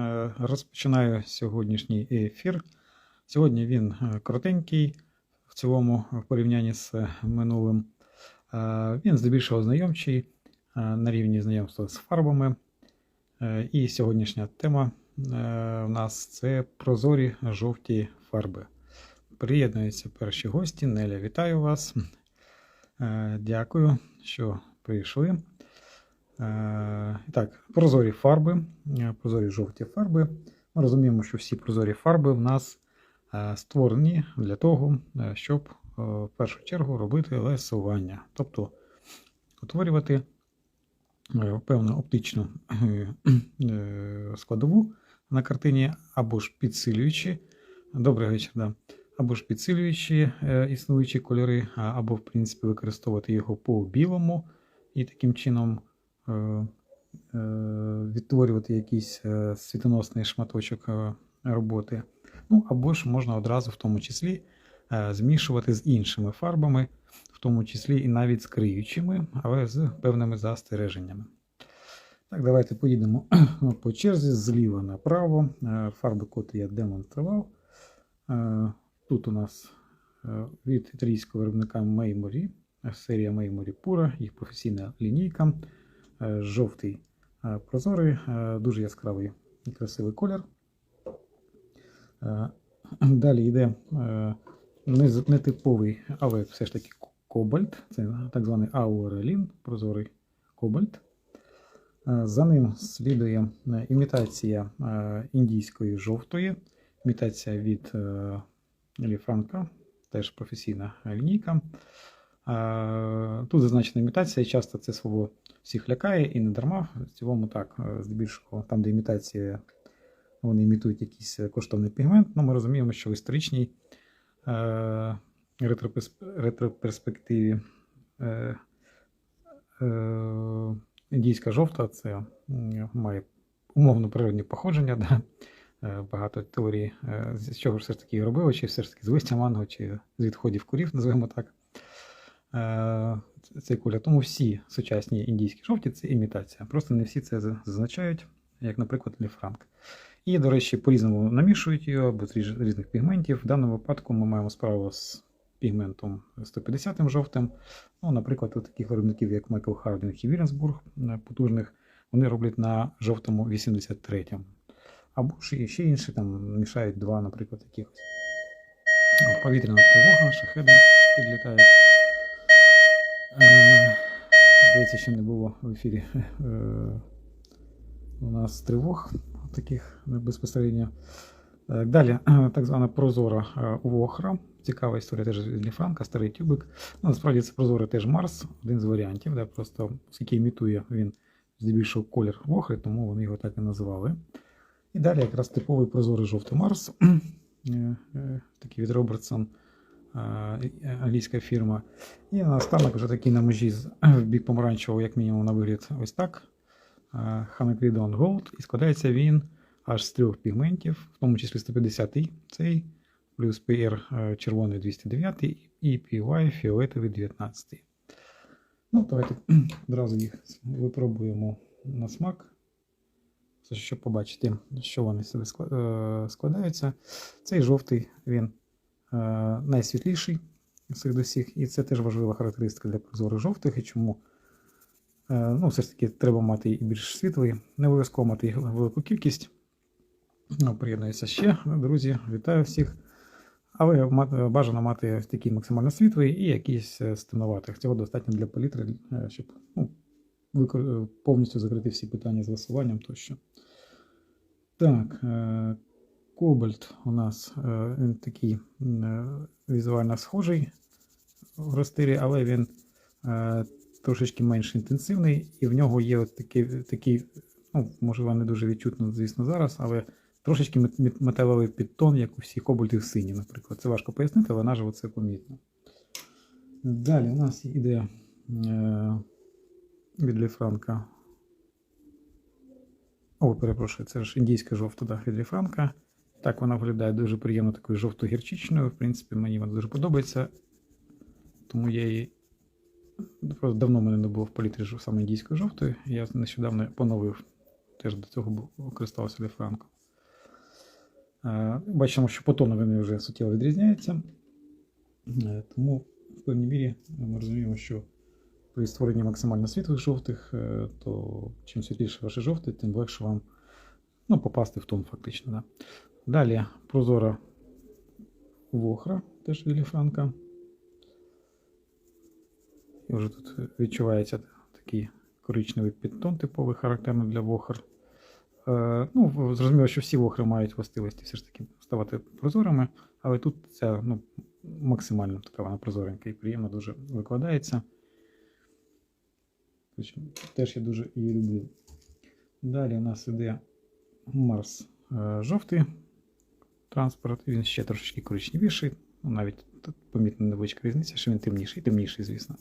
Е, Розпочинаю сьогоднішній ефір. Сьогодні він е, коротенький в цілому в порівнянні з е, минулим. Він здебільшого знайомчий на рівні знайомства з фарбами. І сьогоднішня тема у нас це прозорі жовті фарби. Приєднуються перші гості. Неля, вітаю вас. Дякую, що прийшли. Е, Так, прозорі фарби, е, прозорі жовті фарби. Ми розуміємо, що всі прозорі фарби в нас е, створені для того, щоб в першу чергу робити лесування, тобто утворювати певну оптичну складову на картині, або ж підсилюючи, добрий вечір, да, або ж підсилюючи існуючі кольори, або, в принципі, використовувати його по білому і таким чином відтворювати якийсь е, світоносний шматочок е, роботи. Ну, або ж можна одразу в тому числі е, змішувати з іншими фарбами, в тому числі і навіть з криючими, але з певними застереженнями. Так, давайте поїдемо по черзі зліва направо. Е, Фарби, котрі я демонстрував. Е, Тут у нас е, від італійського виробника Мейморі, серія Мейморі Pura, їх професійна лінійка. Е, Жовтий е, прозорий, е, дуже яскравий і красивий колір. Далі йде нетиповий, але все ж таки кобальт. Це так званий ауралін, прозорий кобальт. За ним слідує імітація індійської жовтої, імітація від Ліфранка, теж професійна лінійка. Е, Тут зазначена імітація, часто це слово всіх лякає і не дарма. В цілому так, е, здебільшого, там, де імітація, вони імітують якийсь коштовний пігмент, ну ми розуміємо, що в історичній е, ретроперспективі е, е, індійська жовта це має умовно природні походження. Да? Е, Багато теорій, е, з чого ж все ж таки робили, чи все ж таки з листя манго, чи з відходів курів, називаємо так. Е, Цей колір. Тому всі сучасні індійські жовті це імітація. Просто не всі це зазначають, як, наприклад, Ліфранк. І, до речі, по-різному намішують його або з різних пігментів. В даному випадку ми маємо справу з пігментом 150 жовтим. Ну, наприклад, у таких виробників, як Майкл Хардінг і Віренсбург, е, потужних, вони роблять на жовтому 83-му. Або ж ще інші там мішають два, наприклад, якихось. Повітряна тривога, шахеди підлітають. Е, Здається, ще не було в ефірі е, у нас тривог таких безпосередньо. Е, Далі, е, так звана прозора вохра. Цікава історія теж від Ліфранка, старий тюбик. Ну, насправді це прозорий теж Марс, один з варіантів, де просто оскільки імітує він здебільшого колір вохри, тому вони його так і називали. І далі якраз типовий прозорий жовтий Марс, такий від Робертсон, англійська фірма. І наостанок вже такий на межі в бік помаранчевого, як мінімум, на вигляд ось так. Ханекрідон Gold. І складається він аж з трьох пігментів, в тому числі 150-й цей, плюс PR е, червоний 209 і PY фіолетовий 19. Ну, давайте одразу їх випробуємо на смак. Щоб побачити, що вони себе е, складаються. Цей жовтий він е, найсвітліший з цих до всіх, і це теж важлива характеристика для прозорих жовтих. І чому е, ну, все ж таки треба мати і більш світлий, не обов'язково мати велику кількість. Ну, приєднуюся ще, друзі, вітаю всіх. Але бажано мати такий максимально світлий і якийсь е. Цього достатньо для палітри, е, щоб ну, е, повністю закрити всі питання з висуванням тощо. Так, е, кобальт у нас е, він такий е, візуально схожий в розтирі, але він е, трошечки менш інтенсивний, і в нього є от такий, такий ну, можливо, не дуже відчутно, звісно, зараз, але трошечки мет- мет- металевий підтон, як у всіх кобальтів сині, наприклад. Це важко пояснити, але наживо це помітно. Далі у нас іде від Ліфранка. О, перепрошую, це ж індійська жовта да, від Ліфранка. Так вона виглядає дуже приємно такою жовто-гірчичною. В принципі, мені вона дуже подобається. Тому я її просто давно мене не було в палітрі саме індійської жовтої. Я нещодавно поновив теж до цього користувався Лефранко. Е, Бачимо, що по тону вони вже суттєво відрізняються. Е, Тому в певній мірі ми розуміємо, що при створенні максимально світлих жовтих, е, то чим світліше ваше жовте, тим легше вам ну, попасти в тон, фактично. Да. Далі прозора вохра, теж Вілі Франка. І вже тут відчувається такий коричневий підтон, типовий, характерний для вохр. Е, ну, зрозуміло, що всі вохри мають властивості все ж таки ставати прозорими, але тут ця ну, максимально така вона прозоренька і приємно дуже викладається. Теж я дуже її люблю. Далі у нас іде Марс е, жовтий транспорт, він ще трошечки коричневіший, ну, навіть тут помітна невеличка різниця, що він темніший, темніший, звісно.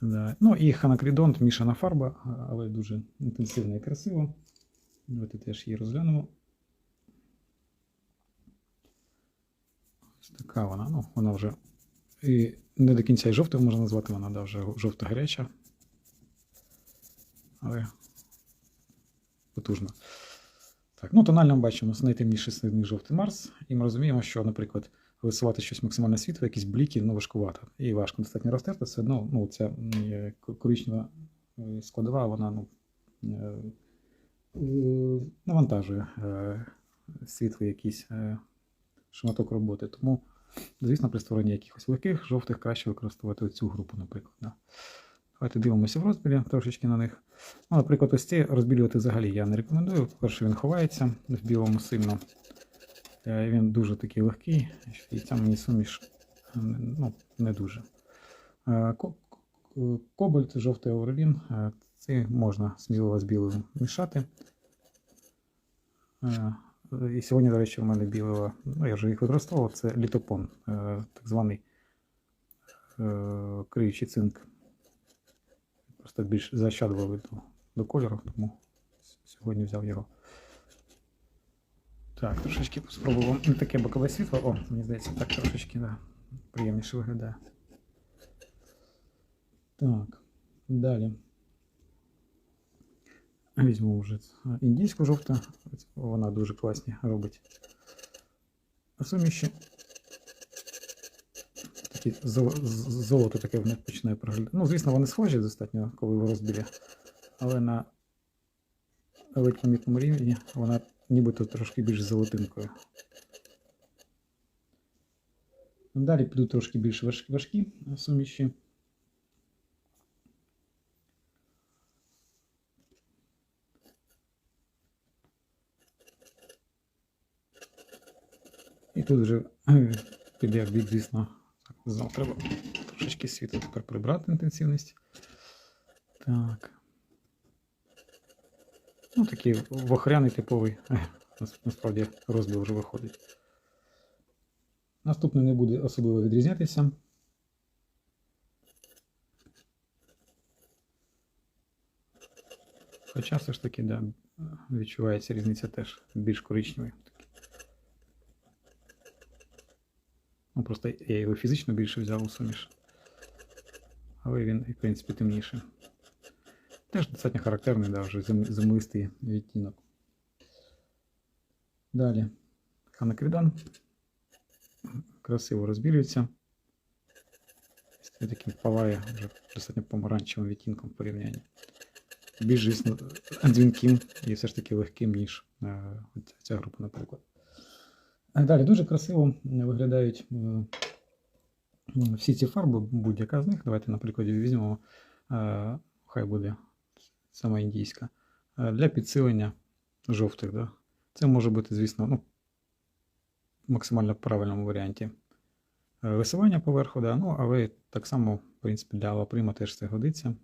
Да. Ну і ханакридон мішана фарба, але дуже інтенсивно і красиво. Давайте теж її розглянемо. Ось така вона. Ну, вона вже і не до кінця і жовтою можна назвати, вона да, вже жовто-гаряча. Але потужна. Так, ну тонально ми бачимо найтемніший синій жовтий Марс, і ми розуміємо, що, наприклад, висувати щось максимально світло, якісь бліки, ну важкувато. І важко достатньо розтерти, все одно ну, ця е, к- коричнева е, складова, вона ну, е, навантажує е, світлий якийсь шматок роботи. Тому, звісно, при створенні якихось легких жовтих краще використовувати цю групу, наприклад. Да. Давайте дивимося в розбірі трошечки на них. Ну, наприклад, ось ці розбілювати взагалі я не рекомендую. По-перше, він ховається в білому сильно. Е, Він дуже такий легкий, і ця мені суміш ну, не дуже. Е, ко- ко- Кобальт, жовтий е, це можна сміливо з білим мішати. Е, І сьогодні, до речі, в мене білого, ну я вже їх використовував, це літопон, так званий криючий цинк. Просто більш защадливий до, до кольору, тому сьогодні взяв його. Так, трошечки спробуємо. Не таке бокове світло. О, мені здається, так трошечки да, приємніше виглядає. Так, далі. Візьму вже індійську жовту. Вона дуже класні робить. Суміші. Такі золото таке в них починає проглядати. Ну, звісно, вони схожі достатньо, коли в розбірі. Але на ледь помітному рівні вона нібито трошки більш золотинкою. Далі підуть трошки більш важ- важкі суміші. І тут вже е, піде звісно, так, знову треба трошечки світла тепер прибрати інтенсивність. Так. Ну, такий вохряний типовий, насправді розбіл вже виходить. Наступний не буде особливо відрізнятися. Хоча все ж таки, да, відчувається різниця теж більш коричневий. Ну, просто я його фізично більше взяв у суміш. Але він, в принципі, темніший. Теж достатньо характерний, да, вже землистий відтінок. Далі. Ханакридан. Красиво розбілюється. Ось такий палає вже достатньо помаранчевим відтінком в порівнянні. Більш дзвінким і все ж таки легким, ніж е, ця група, наприклад. Далі дуже красиво виглядають е, всі ці фарби, будь-яка з них. Давайте, наприклад, візьмемо, е, хай буде сама індійська, е, для підсилення жовтих. Да? Це може бути, звісно, ну, в максимально правильному варіанті е, висування поверху, да? ну, але так само, в принципі, для лаприма теж це годиться.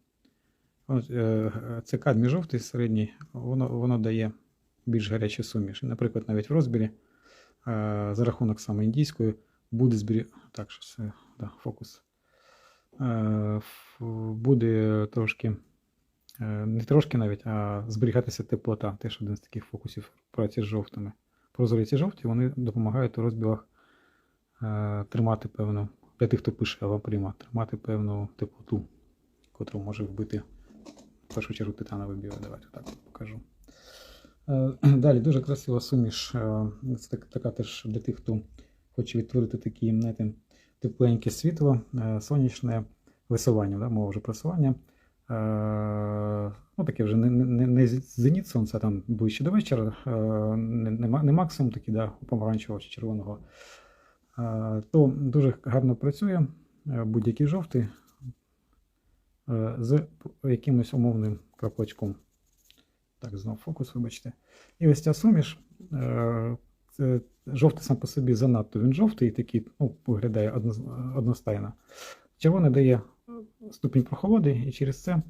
Е, Це кадмій жовтий середній, воно, воно дає більш гарячі суміш. Наприклад, навіть в розбірі е, за рахунок саме індійської буде збері... Так, щось, е, да, фокус. Е, Буде трошки, е, не трошки навіть, а зберігатися теплота. Теж один з таких фокусів праці з жовтими. Прозорі ці жовті вони допомагають у розбілах е, тримати певну, для тих, хто пише алаприма, тримати певну теплоту, котру може вбити в першу чергу титанове біле. Давайте так покажу. Е, Далі дуже красива суміш. е, Це так- така теж для тих, хто хоче відтворити такі, знаєте, тепленьке світло, е, сонячне висування, да, мова вже просування. Ну, таке вже не, не, не зеніт сонця, там ближче до вечора, не, не, не максимум такий, да, помаранчевого чи червоного. То дуже гарно працює будь-який жовтий з якимось умовним краплачком. Так, знов фокус, вибачте. І ось ця суміш. е, Це жовтий сам по собі занадто він жовтий, і такий, ну, виглядає одностайно. Червоний дає ступінь прохолоди, і через це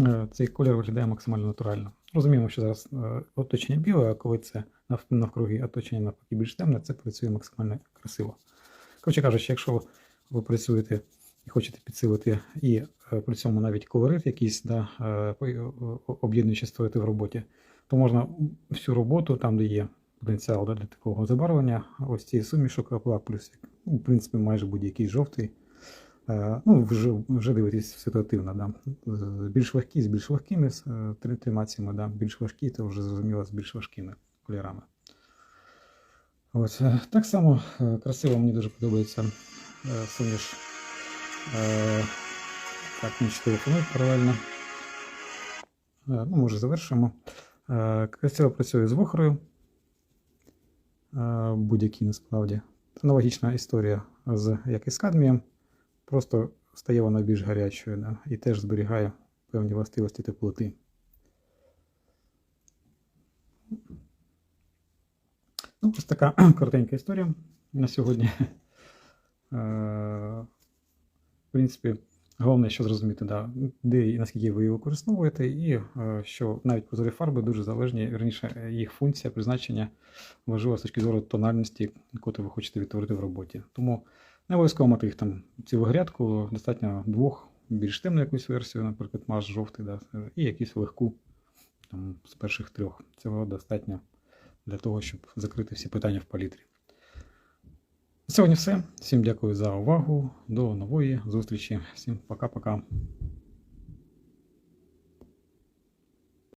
е, цей колір виглядає максимально натурально. Розуміємо, що зараз е, оточення біле, а коли це нав- навкруги оточення навпаки більш темне, це працює максимально красиво. Коротше кажучи, якщо ви працюєте і хочете підсилити і е, при цьому навіть колорит якийсь, да, е, о- об'єднуючи створити в роботі, то можна всю роботу, там, де є потенціал да, для такого забарвлення, ось цієї сумішок крапла плюс, ну, в принципі, майже будь-який жовтий. Е, Ну, вже, вже дивитись ситуативно, да. Більш легкі з більш легкими е, тримаціями, да. більш важкі, то вже зрозуміло з більш важкими кольорами. Ось, е, так само е, красиво мені дуже подобається е, суміш. Е, Так, ще телефонують паралельно. Е, Ну, може, завершимо. Е, Красиво працює з вохрою. Будь-який насправді. Аналогічна історія з як і з кадмієм. Просто стає вона більш гарячою да, і теж зберігає певні властивості теплоти. Ну, ось така коротенька історія на сьогодні. В принципі, головне, що зрозуміти, да, де і наскільки ви її використовуєте, і е, що навіть прозорі фарби дуже залежні, верніше, їх функція, призначення важлива з точки зору тональності, яку ви хочете відтворити в роботі. Тому не обов'язково мати їх там цілу грядку, достатньо двох, більш темну якусь версію, наприклад, маш жовтий, да, і якусь легку там, з перших трьох. Цього достатньо для того, щоб закрити всі питання в палітрі. Сьогодні все. Всім дякую за увагу. До нової зустрічі. Всім пока-пока.